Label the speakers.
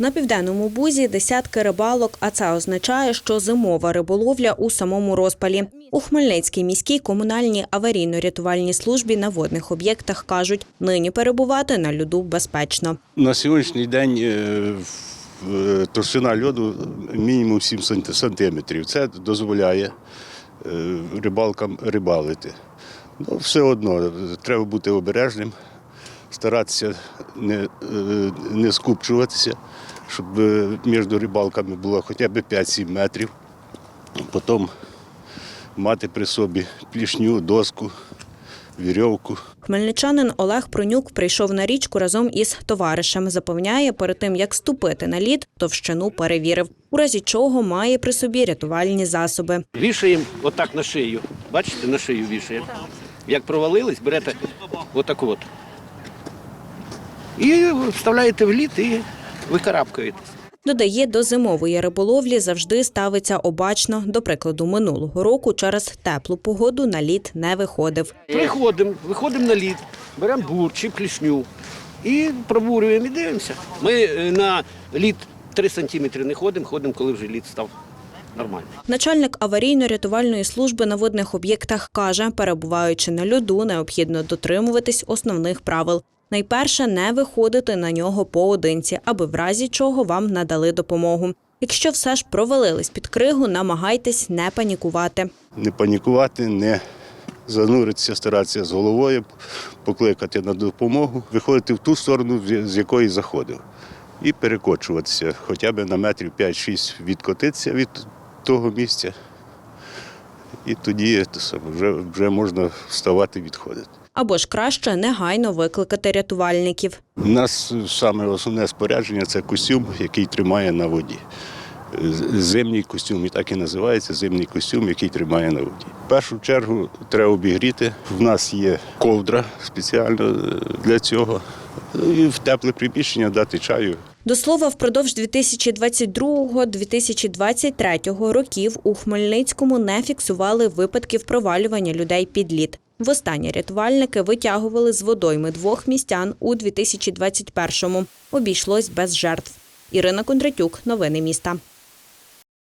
Speaker 1: На південному бузі десятки рибалок, а це означає, що зимова риболовля у самому розпалі. У Хмельницькій міській комунальній аварійно-рятувальній службі на водних об'єктах кажуть, нині перебувати на льоду безпечно.
Speaker 2: На сьогоднішній день е, е, товщина льоду мінімум 7 сантиметрів. Це дозволяє е, рибалкам рибалити. Ну, все одно треба бути обережним, старатися не, е, не скупчуватися, щоб е, між рибалками було хоча б 5-7 метрів. Потім мати при собі плішню, доску, вірьовку.
Speaker 1: Хмельничанин Олег Пронюк прийшов на річку разом із товаришем. Запевняє, перед тим як ступити на лід, товщину перевірив, у разі чого має при собі рятувальні засоби.
Speaker 3: Вішаємо отак на шию. Бачите, на шию вішаємо. Як провалились, берете отак от. І вставляєте в лід і викарабкаєтесь.
Speaker 1: Додає, до зимової риболовлі завжди ставиться обачно. До прикладу, минулого року через теплу погоду на лід не виходив.
Speaker 3: Приходимо, виходимо на лід, беремо бур чи клішню і пробурюємо і дивимося. Ми е, на лід 3 сантиметри не ходимо, ходимо, коли вже лід став нормальний.
Speaker 1: Начальник аварійно-рятувальної служби на водних об'єктах каже, перебуваючи на льоду, необхідно дотримуватись основних правил. Найперше не виходити на нього поодинці, аби в разі чого вам надали допомогу. Якщо все ж провалились під кригу, намагайтесь не панікувати.
Speaker 2: не панікувати, не зануритися, старатися з головою, покликати на допомогу, виходити в ту сторону, з- якої заходив, і перекочуватися, хоча б на метрів 5-6 відкотитися від того місця. І тоді саме, вже, вже можна вставати відходити.
Speaker 1: Або ж краще негайно викликати рятувальників.
Speaker 2: У нас саме основне спорядження це костюм, який тримає на воді. Зимній костюм, і так і називається зимній костюм, який тримає на воді. В першу чергу треба обігріти. В нас є ковдра спеціально е, для цього. І в тепле приміщення дати чаю.
Speaker 1: До слова, впродовж 2022-2023 років у Хмельницькому не фіксували випадків провалювання людей під лід. Востаннє рятувальники витягували з водойми двох містян у 2021-му. Обійшлось без жертв. Ірина Кондратюк, новини міста.